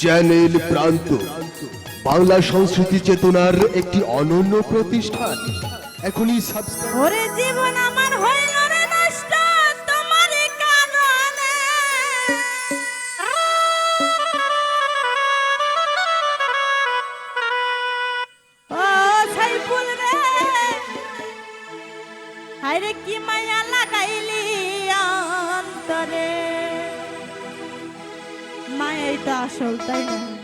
Channel প্রান্ত। বাংলা সংস্কৃতি চেতনার একটি অনন্য প্রতিষ্ঠান। এখনই সাবস্ক্রাইব জীবন আমার কি মায়া লাগাইলি। অন্তরে মায়াই তো আসল তাই না